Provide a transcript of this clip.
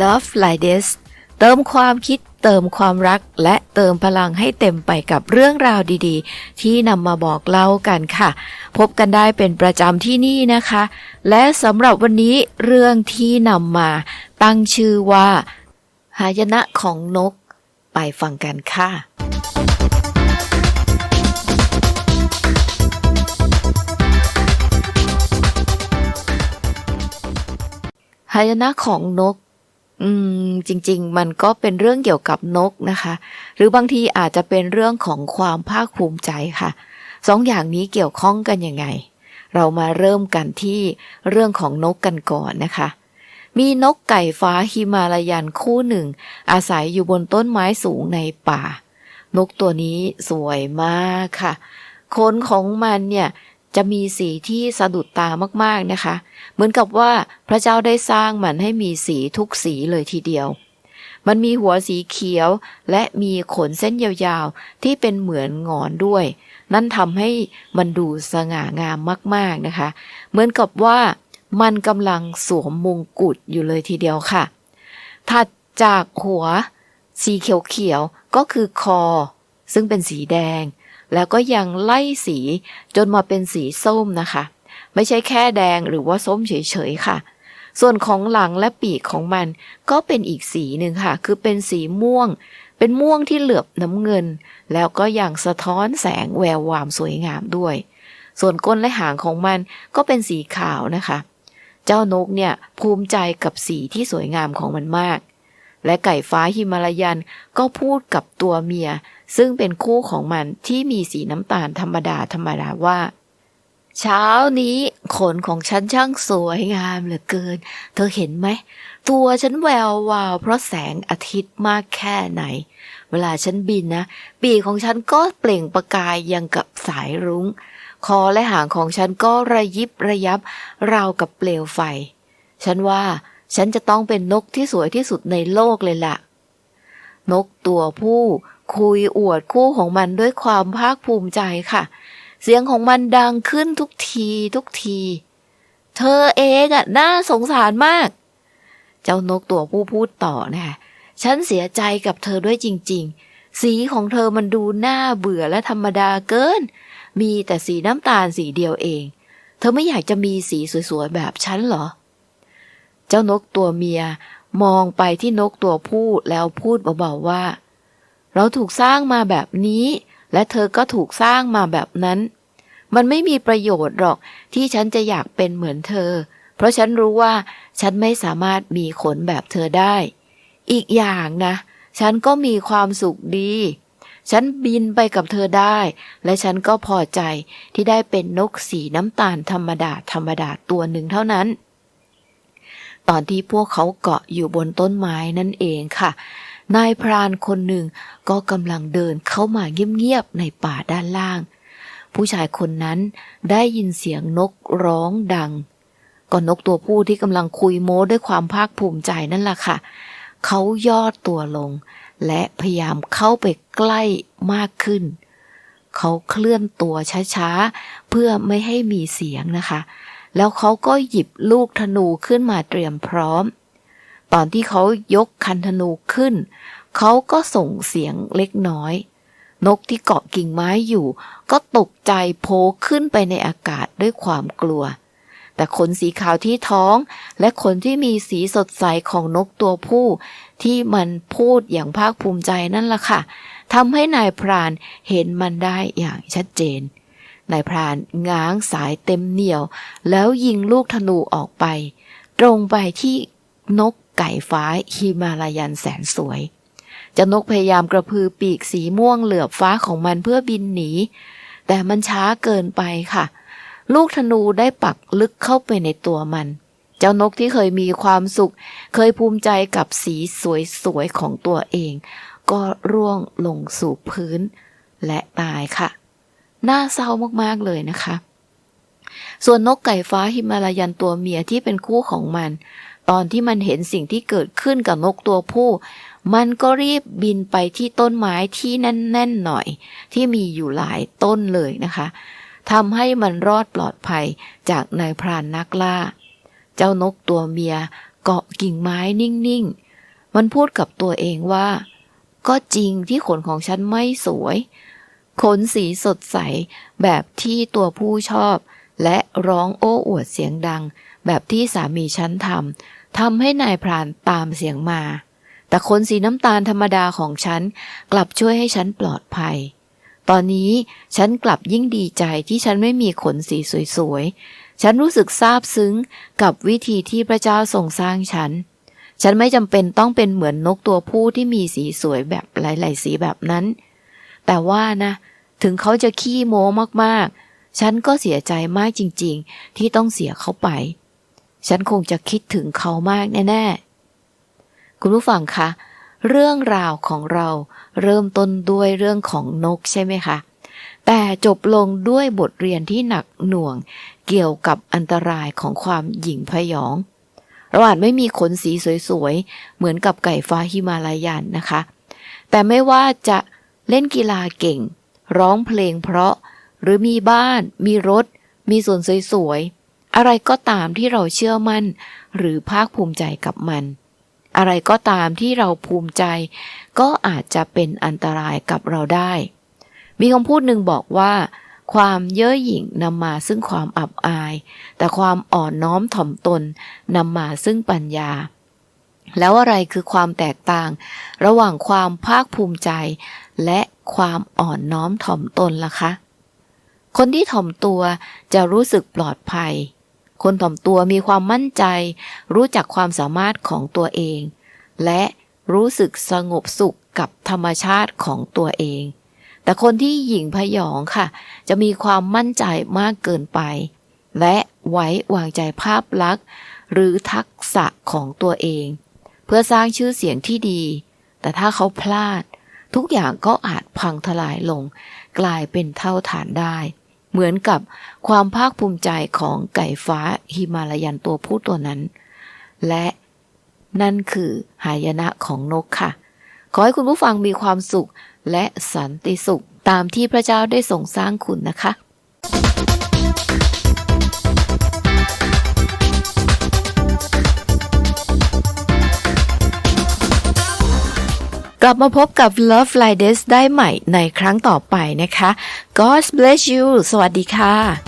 Love Like This เติมความคิดเติมความรักและเติมพลังให้เต็มไปกับเรื่องราวดีๆ ที่นำมาบอกเล่ากันค่ะ พบกันได้เป็นประจำที่นี่นะคะ และสำหรับวันนี้เรื่องที่นำมาตั้งชื่อว่า หายนะของนก ไปฟังกันค่ะหายนะของนก อืม จริง ๆ มันก็เป็นเรื่องเกี่ยวกับนกนะคะ หรือบางทีอาจจะเป็นเรื่องของความภาคภูมิใจค่ะสองอย่างนี้เกี่ยวข้องกันยังไง เรามาเริ่มกันที่เรื่องของนกกันก่อนนะคะ มีนกไก่ฟ้าฮิมาลายันคู่หนึ่ง อาศัยอยู่บนต้นไม้สูงในป่า นกตัวนี้สวยมากค่ะขนของมันเนี่ย จะมีสีที่สะดุดตามากๆนะคะ เหมือนกับว่าพระเจ้าได้สร้างมันให้มีสีทุกสีเลยทีเดียว มันมีหัวสีเขียวและมีขนเส้นยาวๆ ที่เป็นเหมือนงอนด้วย นั่นทำให้มันดูสง่างามมากๆนะคะ เหมือนกับว่ามันกำลังสวมมงกุฎอยู่เลยทีเดียวค่ะ ถัดจากหัวสีเขียวๆก็คือคอ ซึ่งเป็นสีแดง แล้วก็ยังไล่สีจนมาเป็นสีส้มนะคะ ไม่ใช่แค่แดงหรือว่าส้มเฉยๆค่ะ ส่วนของหลังและปีกของมันก็เป็นอีกสีหนึ่งค่ะ คือเป็นสีม่วง เป็นม่วงที่เหลือบน้ำเงิน แล้วก็ยังสะท้อนแสงแวววามสวยงามด้วย ส่วนก้นและหางของมันก็เป็นสีขาวนะคะ เจ้านกเนี่ยภูมิใจกับสีที่สวยงามของมันมากและไก่ฟ้าฮิมาลายันก็พูดกับตัวเมีย ซึ่งเป็นคู่ของมันที่มีสีน้ำตาลธรรมดาธรรมดาว่า เช้านี้ขนของฉันช่างสวยงามเหลือเกิน เธอเห็นไหม ตัวฉันแวววาวเพราะแสงอาทิตย์มากแค่ไหน เวลาฉันบินนะ ปีกของฉันก็เปล่งประกายยังกับสายรุง้ง คอและหางของฉันก็ระยิบระยับราวกับเปลวไฟ ฉันว่าฉันจะต้องเป็นนกที่สวยที่สุดในโลกเลยล่ะ นกตัวผู้ คุยอวดคู่ของมันด้วยความภาคภูมิใจค่ะ เสียงของมันดังขึ้นทุกทีทุกที เธอเองอะน่าสงสารมาก เจ้านกตัวผู้พูดต่อนะคะฉันเสียใจกับเธอด้วยจริง ๆ สีของเธอมันดูน่าเบื่อและธรรมดาเกิน มีแต่สีน้ำตาลสีเดียวเอง เธอไม่อยากจะมีสีสวยๆแบบฉันเหรอ เจ้านกตัวเมียมองไปที่นกตัวผู้แล้วพูดเบาๆว่า เราถูกสร้างมาแบบนี้ และเธอก็ถูกสร้างมาแบบนั้น มันไม่มีประโยชน์หรอกที่ฉันจะอยากเป็นเหมือนเธอ เพราะฉันรู้ว่าฉันไม่สามารถมีขนแบบเธอได้ อีกอย่างนะ ฉันก็มีความสุขดี ฉันบินไปกับเธอได้ และฉันก็พอใจที่ได้เป็นนกสีน้ำตาลธรรมดาธรรมดาตัวหนึ่งเท่านั้นตอนที่พวกเขาเกาะอยู่บนต้นไม้นั่นเองค่ะ นายพรานคนหนึ่งก็กำลังเดินเข้ามาเงียบๆในป่าด้านล่าง ผู้ชายคนนั้นได้ยินเสียงนกร้องดัง ก็นกตัวผู้ที่กำลังคุยโม้ด้วยความภาคภูมิใจนั่นแหละค่ะ เขาย่อตัวลง และพยายามเข้าไปใกล้มากขึ้น เขาเคลื่อนตัวช้าๆ เพื่อไม่ให้มีเสียงนะคะ แล้วเขาก็หยิบลูกธนูขึ้นมาเตรียมพร้อม ตอนที่เขายกคันธนูขึ้น เขาก็ส่งเสียงเล็กน้อย นกที่เกาะกิ่งไม้อยู่ ก็ตกใจโผขึ้นไปในอากาศด้วยความกลัว แต่ขนสีขาวที่ท้อง และขนที่มีสีสดใสของนกตัวผู้ ที่มันพูดอย่างภาคภูมิใจนั่นล่ะค่ะทำให้นายพรานเห็นมันได้อย่างชัดเจนนายพรานง้างสายเต็มเหนี่ยว แล้วยิงลูกธนูออกไป ตรงไปที่นก ไก่ฟ้าฮิมาลายันแสนสวยเจ้านกพยายามกระพือปีกสีม่วงเหลือบฟ้าของมันเพื่อบินหนี แต่มันช้าเกินไปค่ะ ลูกธนูได้ปักลึกเข้าไปในตัวมัน เจ้านกที่เคยมีความสุข เคยภูมิใจกับสีสวยๆของตัวเอง ก็ร่วงลงสู่พื้น และตายค่ะ น่าเศร้ามากๆเลยนะคะ ส่วนนกไก่ฟ้าฮิมาลายันตัวเมียที่เป็นคู่ของมัน ตอนที่มันเห็นสิ่งที่เกิดขึ้นกับนกตัวผู้ มันก็รีบบินไปที่ต้นไม้ที่แน่นๆหน่อย ที่มีอยู่หลายต้นเลยนะคะทำให้มันรอดปลอดภัยจากนายพรานนักล่า เจ้านกตัวเมียเกาะกิ่งไม้นิ่งๆ มันพูดกับตัวเองว่า ก็จริงที่ขนของฉันไม่สวย ขนสีสดใสแบบที่ตัวผู้ชอบ และร้องโอ้อวดเสียงดัง แบบที่สามีฉันทำ ทำให้นายพรานตามเสียงมา แต่ขนสีน้ำตาลธรรมดาของฉัน กลับช่วยให้ฉันปลอดภัย ตอนนี้ฉันกลับยิ่งดีใจที่ฉันไม่มีขนสีสวยๆ ฉันรู้สึกซาบซึ้งกับวิธีที่พระเจ้าทรงสร้างฉัน ฉันไม่จำเป็นต้องเป็นเหมือนนกตัวผู้ที่มีสีสวยแบบหลายๆสีแบบนั้น แต่ว่านะ ถึงเขาจะขี้โม้มากๆ ฉันก็เสียใจมากจริง ๆ ที่ต้องเสียเขาไป ฉันคงจะคิดถึงเขามากแน่ๆ คุณผู้ฟังคะ เรื่องราวของเราเริ่มต้นด้วยเรื่องของนกใช่ไหมคะ แต่จบลงด้วยบทเรียนที่หนักหน่วงเกี่ยวกับอันตรายของความหยิ่งพยอง เราอาจไม่มีขนสีสวยๆ เหมือนกับไก่ฟ้าฮิมาลายันนะคะ แต่ไม่ว่าจะเล่นกีฬาเก่ง ร้องเพลงเพราะ หรือมีบ้าน มีรถ มีส่วนสวยๆ อะไรก็ตามที่เราเชื่อมั่น หรือภาคภูมิใจกับมัน อะไรก็ตามที่เราภูมิใจ ก็อาจจะเป็นอันตรายกับเราได้ มีคำพูดหนึ่งบอกว่า ความเย่อหยิ่งนำมาซึ่งความอับอาย แต่ความอ่อนน้อมถ่อมตนนำมาซึ่งปัญญา แล้วอะไรคือความแตกต่าง ระหว่างความภาคภูมิใจ และความอ่อนน้อมถ่อมตนล่ะคะคนที่ถ่อมตัวจะรู้สึกปลอดภัย คนถ่อมตัวมีความมั่นใจ รู้จักความสามารถของตัวเอง และรู้สึกสงบสุขกับธรรมชาติของตัวเอง แต่คนที่หยิ่งพยองค่ะ จะมีความมั่นใจมากเกินไป และไว้วางใจภาพลักษณ์ หรือทักษะของตัวเอง เพื่อสร้างชื่อเสียงที่ดี แต่ถ้าเขาพลาด ทุกอย่างก็อาจพังทลายลง กลายเป็นเท่าฐานได้ เหมือนกับความภาคภูมิใจของไก่ฟ้าฮิมาลายันตัวผู้ตัวนั้น และนั่นคือหายนะของนกค่ะ ขอให้คุณผู้ฟังมีความสุขและสันติสุขตามที่พระเจ้าได้ทรงสร้างคุณนะคะ ลับมาพบกับ Love Like This ได้ใหม่ในครั้งต่อไปนะคะ God bless you สวัสดีค่ะ